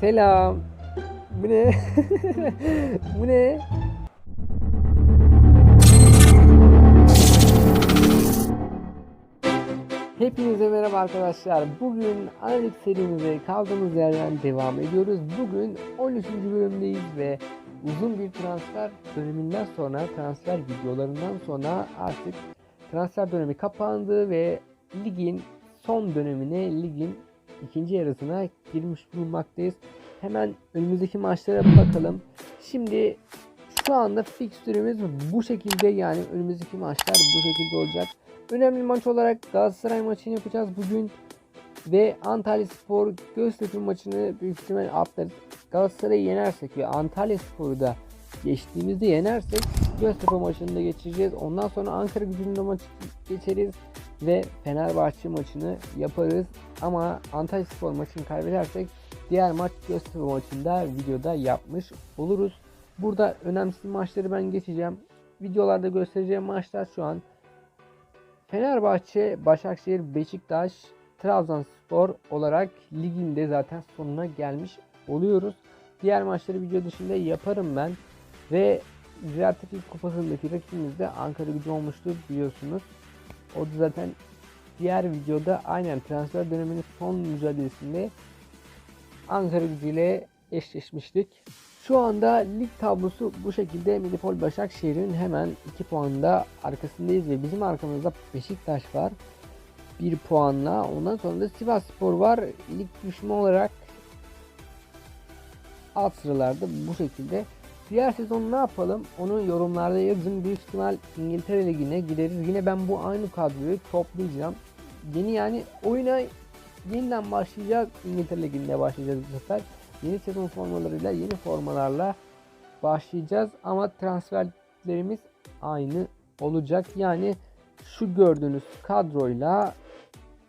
Selam. Bu ne? Bu ne? Hepinize merhaba arkadaşlar. Bugün analik serimize kaldığımız yerden devam ediyoruz. Bugün 13. bölümdeyiz ve uzun bir transfer döneminden sonra, transfer videolarından sonra artık transfer dönemi kapandı ve ligin son dönemine, ligin ikinci yarısına girmiş bulunmaktayız. Hemen önümüzdeki maçlara bakalım. Şimdi şu anda fikstürümüz bu şekilde yani önümüzdeki maçlar bu şekilde olacak. Önemli maç olarak Galatasaray maçını yapacağız bugün ve Antalya Spor Göztepe maçını büyük ihtimal atlarız. Galatasaray'ı yenersek ve Antalya Spor'u da geçtiğimizde yenersek Göztepe maçını da geçireceğiz. Ondan sonra Ankara gücünün maçı geçeriz ve Fenerbahçe maçını yaparız. Ama Antalya Spor maçını kaybedersek diğer maç Göztepe maçında videoda yapmış oluruz. Burada önemsiz maçları ben geçeceğim. Videolarda göstereceğim maçlar şu an Fenerbahçe, Başakşehir, Beşiktaş, Trabzonspor olarak liginde zaten sonuna gelmiş oluyoruz. Diğer maçları video dışında yaparım ben. Ve Ziraat Kupası'ndaki rakibimiz de Ankara gücü olmuştu biliyorsunuz. O da zaten diğer videoda aynen transfer döneminin son mücadelesinde Ankara gücüyle eşleşmiştik. Şu anda lig tablosu bu şekilde Medipol Başakşehir'in hemen 2 puanda arkasındayız ve bizim arkamızda Beşiktaş var. 1 puanla. Ondan sonra da Sivas Spor var. Lig düşme olarak alt sıralarda bu şekilde. Diğer sezon ne yapalım? Onu yorumlarda yazın. Büyük ihtimal İngiltere Ligi'ne gideriz. Yine ben bu aynı kadroyu toplayacağım. Yeni yani oyuna yeniden başlayacağız. İngiltere Ligi'nde başlayacağız bu sefer. Yeni sezon formalarıyla, yeni formalarla başlayacağız. Ama transferlerimiz aynı olacak. Yani şu gördüğünüz kadroyla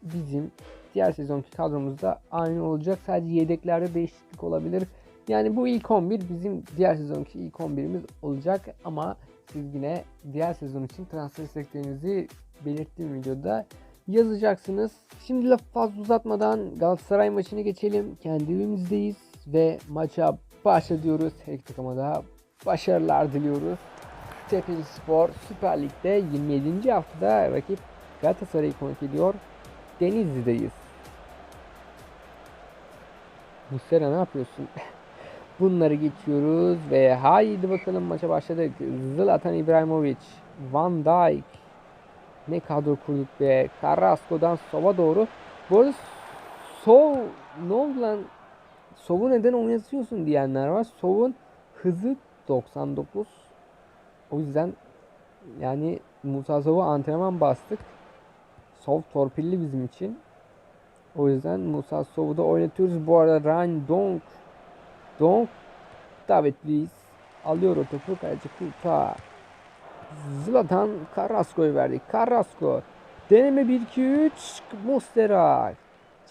bizim diğer sezonki kadromuzda aynı olacak. Sadece yedeklerde değişiklik olabilir. Yani bu ilk 11 bizim diğer sezonki ilk 11'imiz olacak ama siz yine diğer sezon için transfer isteklerinizi belirttiğim videoda yazacaksınız. Şimdi lafı fazla uzatmadan Galatasaray maçını geçelim. Kendi evimizdeyiz ve maça başlıyoruz. Her iki takıma da başarılar diliyoruz. Tepeli Spor Süper Lig'de 27. haftada rakip Galatasaray'ı konuk ediyor. Denizli'deyiz. Muslera ne yapıyorsun? Bunları geçiyoruz ve haydi bakalım maça başladık. Zlatan İbrahimovic, Van Dijk. Ne kadro kurduk be. Carrasco'dan Sova doğru. Bu arada Sov ne oldu lan? Sov'u neden oynatıyorsun diyenler var. Sov'un hızı 99. O yüzden yani Musa Sov'u antrenman bastık. Sov torpilli bizim için. O yüzden Musa Sov'u da oynatıyoruz. Bu arada Ryan Donk Donk David Luiz alıyor o topu. Kaleci Kurta. Zlatan Carrasco'yu verdik. Carrasco. Deneme 1-2-3. Mustera.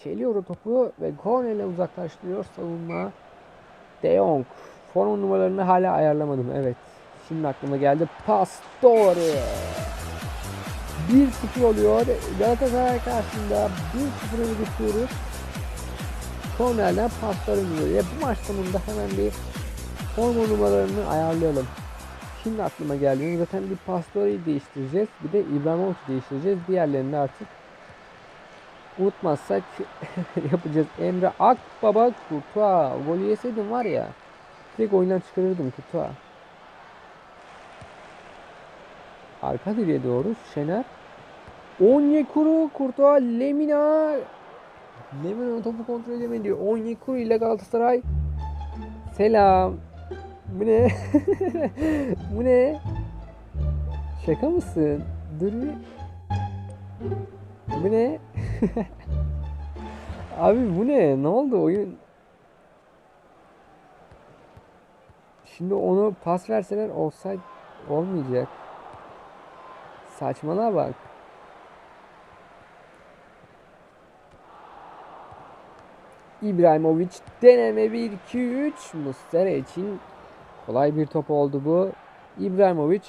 Çeliyor o topu ve kornerle uzaklaştırıyor savunma. De Jong. Forma numaralarını hala ayarlamadım. Evet. Şimdi aklıma geldi. Pastore. 1-0 oluyor. Galatasaray karşısında 1-0 öne geçiyoruz. Kornerden paslar iniyor. Bu maç sonunda hemen bir forma numaralarını ayarlayalım. Şimdi aklıma geldi. Zaten bir Pastore'yi değiştireceğiz. Bir de İbrahimovic'i değiştireceğiz. Diğerlerini artık unutmazsak yapacağız. Emre Akbaba Kurtuğa. Golü yeseydim var ya. Direkt oyundan çıkarırdım Kurtuğa. Arka direğe doğru Şener. Onyekuru Kurtuğa Lemina. Lemina topu kontrol edemedi. Onyekuru ile Galatasaray. Selam. Bu ne? bu ne? Şaka mısın? Dur bir. Bu ne? Abi bu ne? Ne oldu oyun? Şimdi onu pas verseler offside olmayacak. Saçmalığa bak. İbrahimovic deneme 1-2-3 Mustera için kolay bir top oldu bu. İbrahimovic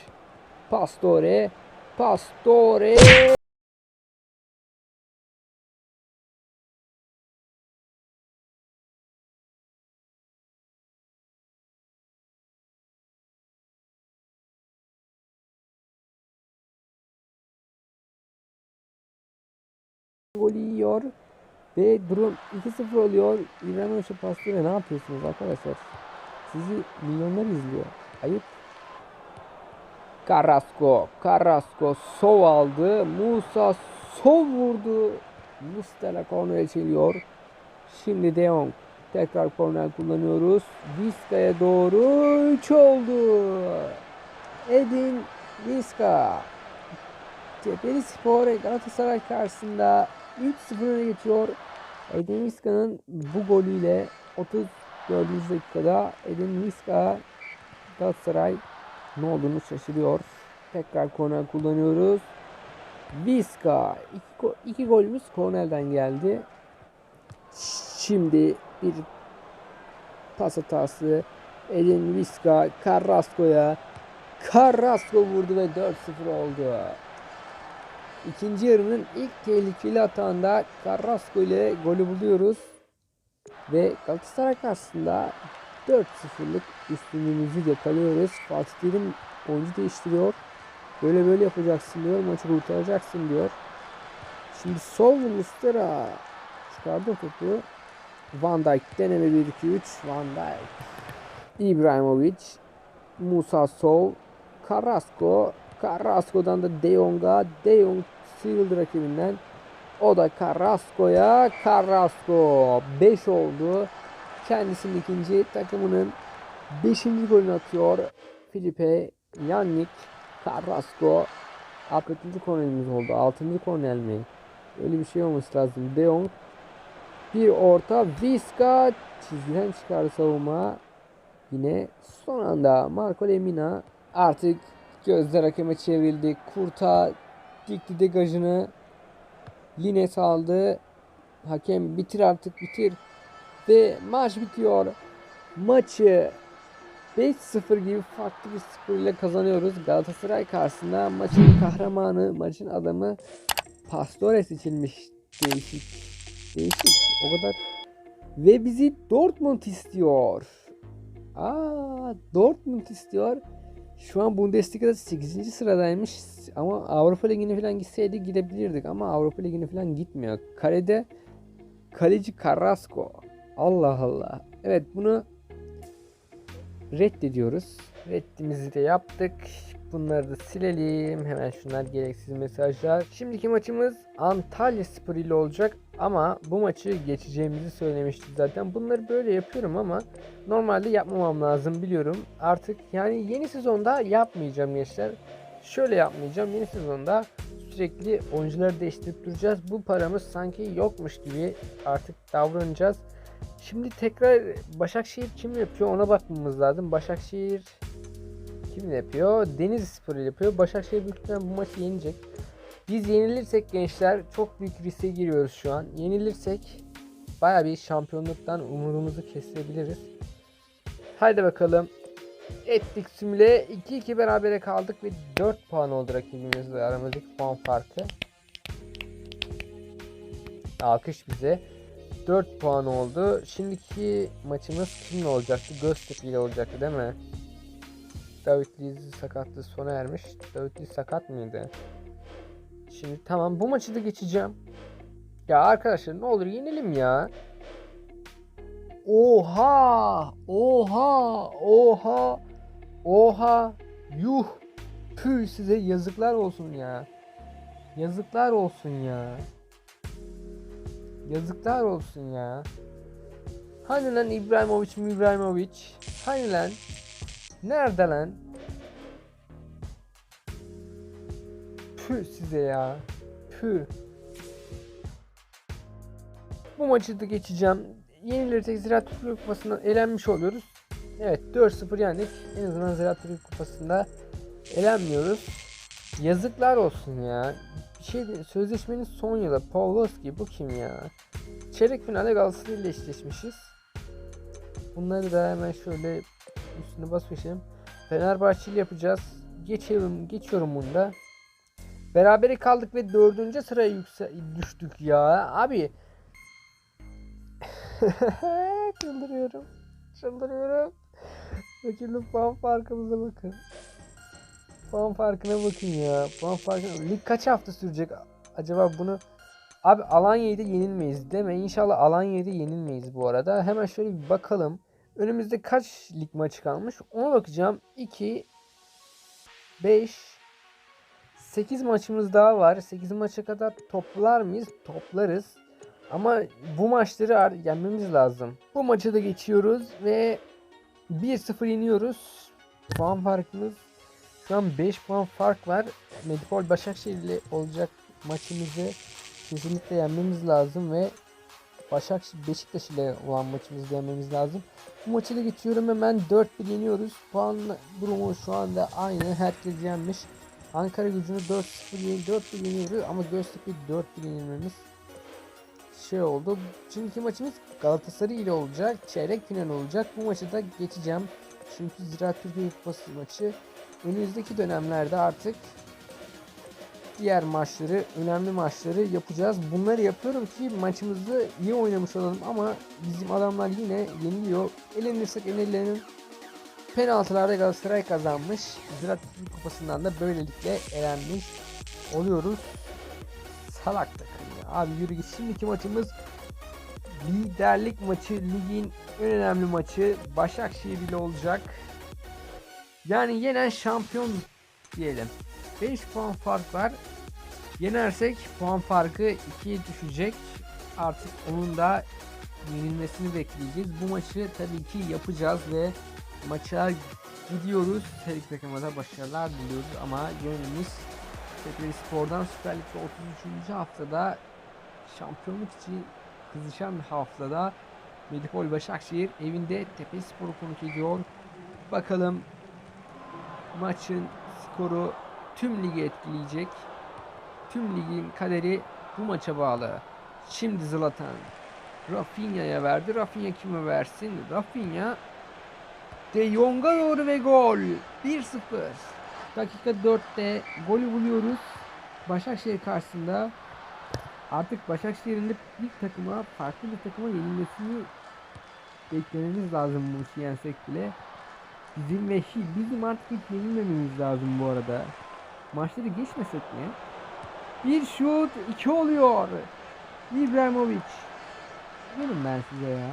Pastore Pastore gol yiyor. Ve durum 2-0 oluyor. İbrahimovic Pastore ne yapıyorsunuz arkadaşlar? Sizi milyonlar izliyor. Ayıp. Carrasco. Carrasco sol aldı. Musa sol vurdu. Mustela kornere çeliyor. Şimdi De Jong. Tekrar korner kullanıyoruz. Vizca'ya doğru 3 oldu. Edin Vizca. Tepeli Spor Galatasaray karşısında 3-0 öne geçiyor. Edin Vizca'nın bu golüyle 34. dakikada Edin Vizca Galatasaray ne olduğunu şaşırıyor. Tekrar korner kullanıyoruz. Vizca. İki, iki golümüz kornerden geldi. Şimdi bir pas hatası. Edin Vizca Carrasco'ya. Carrasco vurdu ve 4-0 oldu. İkinci yarının ilk tehlikeli atağında Carrasco ile golü buluyoruz. Ve Galatasaray karşısında 4-0'lık üstünlüğümüzü yakalıyoruz. Fatih Terim oyuncu değiştiriyor. Böyle böyle yapacaksın diyor. Maçı kurtaracaksın diyor. Şimdi sol Mustera çıkardı topu. Van Dijk deneme 1-2-3. Van Dijk. İbrahimovic. Musa Sol. Carrasco. Carrasco'dan da De Jong'a. De Jong sıyrıldı rakibinden. O da Carrasco'ya. Carrasco 5 oldu. Kendisinin ikinci takımının 5. golünü atıyor. Felipe Yannick Carrasco 6. kornerimiz oldu. 6. korner mi? Öyle bir şey olması lazım. De Jong bir orta Vizca çizgiden çıkardı savunma. Yine son anda Marco Lemina artık gözler hakeme çevrildi. Kurta dikti degajını. Lines aldı. Hakem bitir artık bitir. Ve maç bitiyor. Maçı 5-0 gibi farklı bir skor ile kazanıyoruz. Galatasaray karşısında maçın kahramanı, maçın adamı Pastore seçilmiş. Değişik. Değişik. O kadar. Ve bizi Dortmund istiyor. Aa, Dortmund istiyor. Şu an Bundesliga'da 8. sıradaymış. Ama Avrupa Ligi'ne falan gitseydi gidebilirdik. Ama Avrupa Ligi'ne falan gitmiyor. Kalede kaleci Carrasco. Allah Allah. Evet bunu reddediyoruz. Reddimizi de yaptık. Bunları da silelim. Hemen şunlar gereksiz mesajlar. Şimdiki maçımız Antalya Spor ile olacak. Ama bu maçı geçeceğimizi söylemiştik zaten. Bunları böyle yapıyorum ama normalde yapmamam lazım biliyorum. Artık yani yeni sezonda yapmayacağım gençler. Şöyle yapmayacağım. Yeni sezonda sürekli oyuncuları değiştirip duracağız. Bu paramız sanki yokmuş gibi artık davranacağız. Şimdi tekrar Başakşehir kim yapıyor ona bakmamız lazım. Başakşehir kim yapıyor? Denizli Spor yapıyor. Başakşehir büyük ihtimalle bu maçı yenecek. Biz yenilirsek gençler çok büyük riske giriyoruz şu an. Yenilirsek baya bir şampiyonluktan umudumuzu kesebiliriz. Haydi bakalım. Ettik simüle 2-2 berabere kaldık ve 4 puan oldu rakibimizle aramızdaki puan farkı. Alkış bize. 4 puan oldu. Şimdiki maçımız kimle olacaktı? Göztepe ile olacaktı değil mi? David Luiz sakatlığı sona ermiş. David Luiz sakat mıydı? Şimdi tamam bu maçı da geçeceğim. Ya arkadaşlar ne olur yenelim ya. Oha! Oha! Oha! Oha! Yuh! Püh size yazıklar olsun ya. Yazıklar olsun ya. Yazıklar olsun ya. Hani lan İbrahimovic mi İbrahimovic? Hani lan? Nerede lan? Püh size ya. Püh. Bu maçı da geçeceğim. Yenilirsek Ziraat Türkiye Kupası'ndan elenmiş oluyoruz. Evet 4-0 yendik. En azından Ziraat Türkiye Kupası'nda elenmiyoruz. Yazıklar olsun ya. Bir şey sözleşmenin son yılı Pavlovski bu kim ya? Çeyrek finalde Galatasaray ile eşleşmişiz. Bunları da hemen şöyle üstüne bas geçelim. Fenerbahçe yapacağız. Geçiyorum, geçiyorum bunu da. Berabere kaldık ve dördüncü sıraya yükse düştük ya. Abi. Çıldırıyorum. Çıldırıyorum. Bakın puan farkımıza bakın. Puan farkına bakın ya. Puan farkına. Lig kaç hafta sürecek? Acaba bunu Abi Alanya'yı da yenilmeyiz deme. İnşallah Alanya'yı da yenilmeyiz bu arada. Hemen şöyle bir bakalım. Önümüzde kaç lig maçı kalmış? Ona bakacağım. 2 5 8 maçımız daha var. 8 maça kadar toplar mıyız? Toplarız. Ama bu maçları ar- yenmemiz lazım. Bu maçı da geçiyoruz ve 1-0 yeniyoruz. Puan farkımız şu an 5 puan fark var. Medipol Başakşehir ile olacak maçımızı kesinlikle yenmemiz lazım ve Başakşehir Beşiktaş ile olan maçımızı yenmemiz lazım. Bu maçı da geçiyorum hemen 4-1 yeniyoruz. Puan durumu şu anda aynı. Herkes yenmiş. Ankara gücünü 4-0 yen- 4-1 yeniyoruz ama Göztepe 4-1 yenilmemiz şey oldu. Şimdiki maçımız Galatasaray ile olacak. Çeyrek final olacak. Bu maçı da geçeceğim. Çünkü Ziraat Türkiye Kupası maçı önümüzdeki dönemlerde artık diğer maçları, önemli maçları yapacağız. Bunları yapıyorum ki maçımızı iyi oynamış olalım ama bizim adamlar yine yeniliyor. Elenirsek elenelim. Penaltılarda Galatasaray kazanmış. Ziraat Kupası'ndan da böylelikle elenmiş oluyoruz. Salak takım ya. Abi yürü git. Şimdiki maçımız liderlik maçı. Ligin en önemli maçı Başakşehir ile olacak. Yani yenen şampiyon diyelim. 5 puan fark var. Yenersek puan farkı 2'ye düşecek. Artık onun da yenilmesini bekleyeceğiz. Bu maçı tabii ki yapacağız ve maça gidiyoruz. Her iki başarılar diliyoruz ama yönümüz Tekrar Spor'dan Süper Lig'de 33. haftada şampiyonluk için kızışan haftada Medipol Başakşehir evinde Tepe Spor'u konuk ediyor. Bakalım maçın skoru tüm ligi etkileyecek. Tüm ligin kaderi bu maça bağlı. Şimdi Zlatan Rafinha'ya verdi. Rafinha kime versin? Rafinha De Jong'a doğru ve gol. 1-0. Dakika 4'te golü buluyoruz. Başakşehir karşısında artık Başakşehir'in de bir takıma farklı bir takıma yenilmesini beklememiz lazım bu maçı yensek bile. Bizim ve bizim artık hiç yenilmememiz lazım bu arada. Maçları geçmesek mi? Bir şut, iki oluyor. İbrahimovic. Verin ben size ya.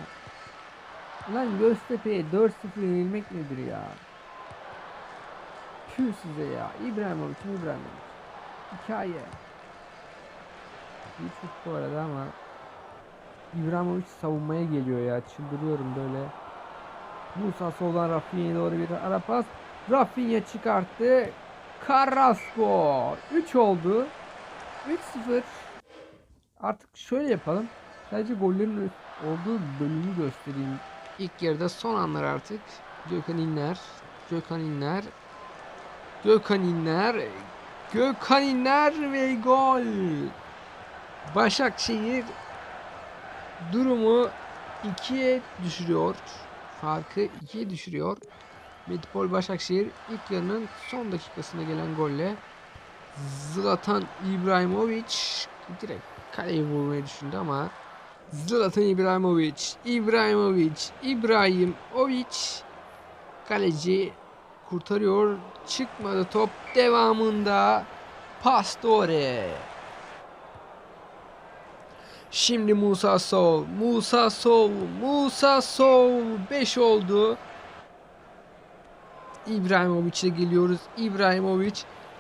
Ulan Göztepe'ye 4-0 yenilmek nedir ya? Tüh size ya. İbrahimovic, İbrahimovic. Hikaye. İyi şut bu arada ama İbrahimovic savunmaya geliyor ya. Çıldırıyorum böyle. Musa soldan Rafinha'ya doğru bir ara pas. Rafinha çıkarttı. Carrasco. 3 oldu. 3-0. Artık şöyle yapalım. Sadece gollerin olduğu bölümü göstereyim. İlk yarıda son anlar artık. Gökhan İnler. Gökhan İnler. Gökhan İnler. Gökhan İnler ve gol. Başakşehir durumu 2'ye düşürüyor. Farkı 2'ye düşürüyor. Medipol Başakşehir ilk yarının son dakikasında gelen golle Zlatan İbrahimovic direkt kaleyi vurmayı düşündü ama Zlatan İbrahimovic, İbrahimovic, İbrahimovic kaleci kurtarıyor. Çıkmadı top devamında Pastore. Şimdi Musa Sol, Musa Sol, Musa Sol 5 oldu. İbrahimovic'e geliyoruz. İbrahimovic,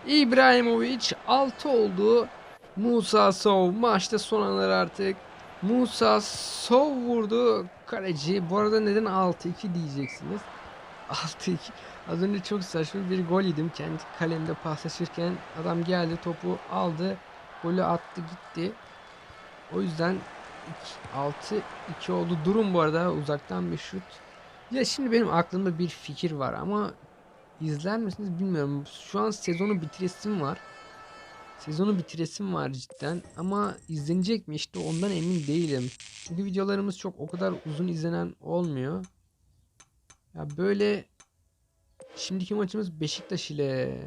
İbrahimovic 6 oldu. Musa Sov maçta son anlar artık. Musa Sov vurdu. Kaleci bu arada neden 6-2 diyeceksiniz. 6-2. Az önce çok saçma bir gol yedim. Kendi kalemde paslaşırken adam geldi topu aldı. Golü attı gitti. O yüzden 6-2 oldu. Durum bu arada uzaktan bir şut. Ya şimdi benim aklımda bir fikir var ama izler misiniz bilmiyorum. Şu an sezonu bitiresim var. Sezonu bitiresim var cidden ama izlenecek mi işte ondan emin değilim. Çünkü videolarımız çok o kadar uzun izlenen olmuyor. Ya böyle şimdiki maçımız Beşiktaş ile.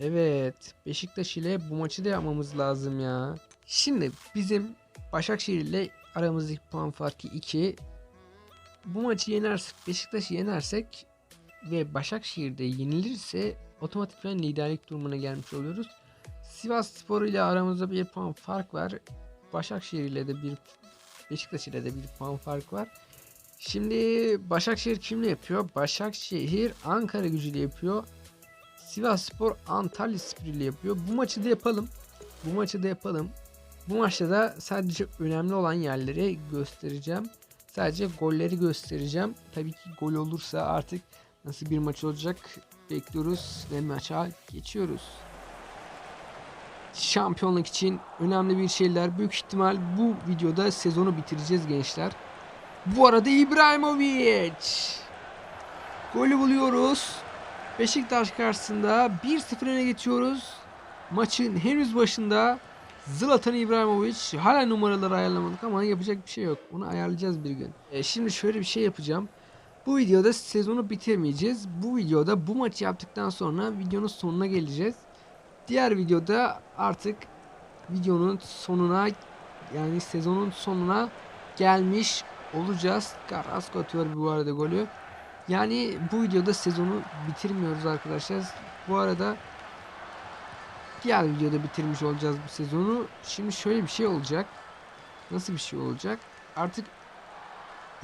Evet, Beşiktaş ile bu maçı da yapmamız lazım ya. Şimdi bizim Başakşehir ile aramızdaki puan farkı 2. Bu maçı yenersek, Beşiktaş'ı yenersek ve Başakşehir'de yenilirse otomatikman liderlik durumuna gelmiş oluyoruz. Sivas Spor ile aramızda bir puan fark var. Başakşehir ile de bir Beşiktaş ile de bir puan farkı var. Şimdi Başakşehir kimle yapıyor? Başakşehir Ankara gücüyle yapıyor. Sivasspor Antalya Spor ile yapıyor. Bu maçı da yapalım. Bu maçı da yapalım. Bu maçta da sadece önemli olan yerleri göstereceğim. Sadece golleri göstereceğim. Tabii ki gol olursa artık nasıl bir maç olacak bekliyoruz ve maça geçiyoruz. Şampiyonluk için önemli bir şeyler. Büyük ihtimal bu videoda sezonu bitireceğiz gençler. Bu arada İbrahimovic. Golü buluyoruz. Beşiktaş karşısında 1-0 öne geçiyoruz. Maçın henüz başında Zlatan İbrahimovic hala numaraları ayarlamadık ama yapacak bir şey yok. Onu ayarlayacağız bir gün. E, şimdi şöyle bir şey yapacağım. Bu videoda sezonu bitirmeyeceğiz. Bu videoda bu maçı yaptıktan sonra videonun sonuna geleceğiz. Diğer videoda artık videonun sonuna yani sezonun sonuna gelmiş olacağız. Carrasco atıyor bu arada golü. Yani bu videoda sezonu bitirmiyoruz arkadaşlar. Bu arada diğer videoda bitirmiş olacağız bu sezonu. Şimdi şöyle bir şey olacak. Nasıl bir şey olacak? Artık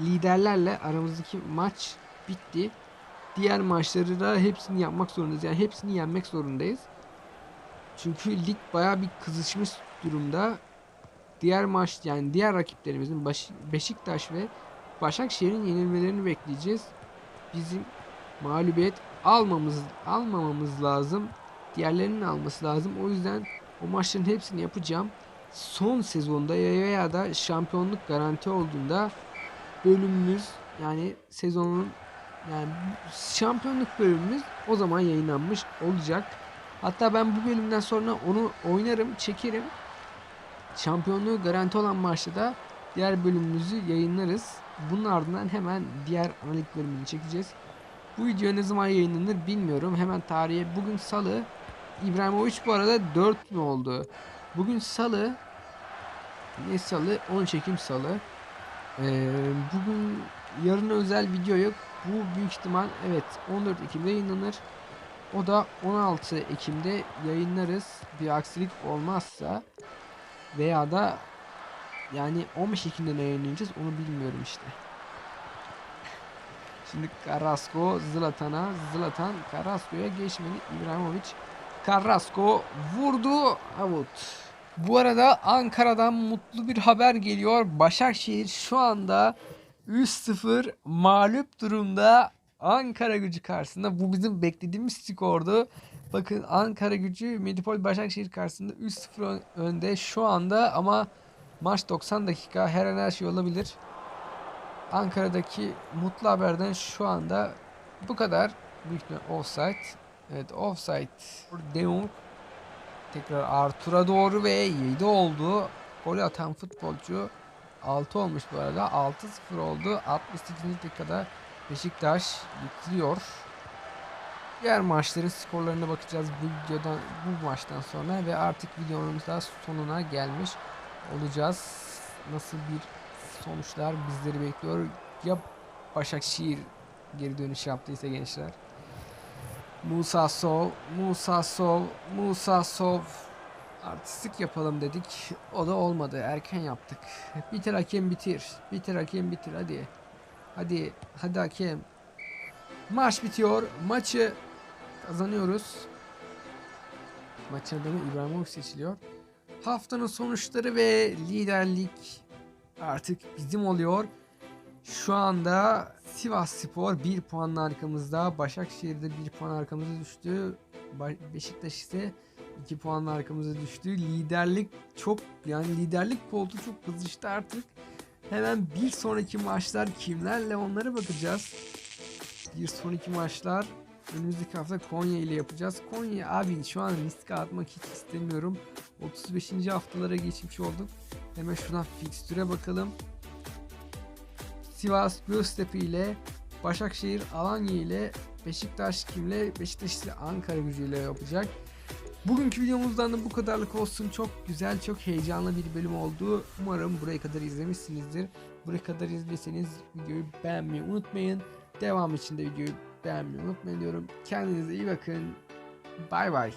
liderlerle aramızdaki maç bitti. Diğer maçları da hepsini yapmak zorundayız. Yani hepsini yenmek zorundayız. Çünkü lig bayağı bir kızışmış durumda. Diğer maç yani diğer rakiplerimizin Beşiktaş ve Başakşehir'in yenilmelerini bekleyeceğiz. Bizim mağlubiyet almamız almamamız lazım. Diğerlerinin alması lazım. O yüzden o maçların hepsini yapacağım. Son sezonda veya da şampiyonluk garanti olduğunda bölümümüz yani sezonun yani şampiyonluk bölümümüz o zaman yayınlanmış olacak. Hatta ben bu bölümden sonra onu oynarım, çekerim. Şampiyonluğu garanti olan maçta da diğer bölümümüzü yayınlarız. Bunun ardından hemen diğer analik bölümünü çekeceğiz. Bu video ne zaman yayınlanır bilmiyorum. Hemen tarihe bugün salı. İbrahimovic bu arada 4 mü oldu? Bugün salı. Ne salı? 10 çekim salı. Ee, bugün yarın özel video yok. Bu büyük ihtimal evet 14 Ekim'de yayınlanır. O da 16 Ekim'de yayınlarız. Bir aksilik olmazsa veya da yani 15 Ekim'de ne yayınlayacağız onu bilmiyorum işte. Şimdi Carrasco Zlatan'a Zlatan Carrasco'ya geçmedi İbrahimovic Carrasco vurdu out. Bu arada Ankara'dan mutlu bir haber geliyor. Başakşehir şu anda 3-0 mağlup durumda Ankara gücü karşısında. Bu bizim beklediğimiz skordu. Bakın Ankara gücü Medipol Başakşehir karşısında 3-0 ön- önde şu anda ama maç 90 dakika her an her şey olabilir. Ankara'daki mutlu haberden şu anda bu kadar. Büyük offside. Evet offside. De Jong tekrar Artur'a doğru ve 7 oldu. Gol atan futbolcu 6 olmuş bu arada. 6-0 oldu. 68. dakikada Beşiktaş yıkılıyor. Diğer maçların skorlarına bakacağız bu videodan bu maçtan sonra ve artık videonun da sonuna gelmiş olacağız. Nasıl bir sonuçlar bizleri bekliyor? Ya Başakşehir geri dönüş yaptıysa gençler. Musa Sov, Musa Sov, Musa Sov artistik yapalım dedik. O da olmadı. Erken yaptık. Bitir hakem bitir. Bitir hakem bitir hadi. Hadi hadi hakem. Maç bitiyor. Maçı kazanıyoruz. Maçın adamı İbrahimovic seçiliyor. Haftanın sonuçları ve liderlik artık bizim oluyor. Şu anda Sivas Spor 1 puanla arkamızda. Başakşehir'de 1 puan arkamıza düştü. Beşiktaş ise 2 puanla arkamıza düştü. Liderlik çok yani liderlik koltuğu çok kızıştı artık. Hemen bir sonraki maçlar kimlerle onlara bakacağız. Bir sonraki maçlar önümüzdeki hafta Konya ile yapacağız. Konya abi şu an riske atmak hiç istemiyorum. 35. haftalara geçmiş olduk. Hemen şuradan fikstüre bakalım. Sivas Göztepe ile Başakşehir Alanya ile Beşiktaş kimle? Beşiktaş ise Ankara gücüyle yapacak. Bugünkü videomuzdan da bu kadarlık olsun. Çok güzel, çok heyecanlı bir bölüm oldu. Umarım buraya kadar izlemişsinizdir. Buraya kadar izlediyseniz videoyu beğenmeyi unutmayın. Devam için de videoyu beğenmeyi unutmayın diyorum. Kendinize iyi bakın. Bay bay.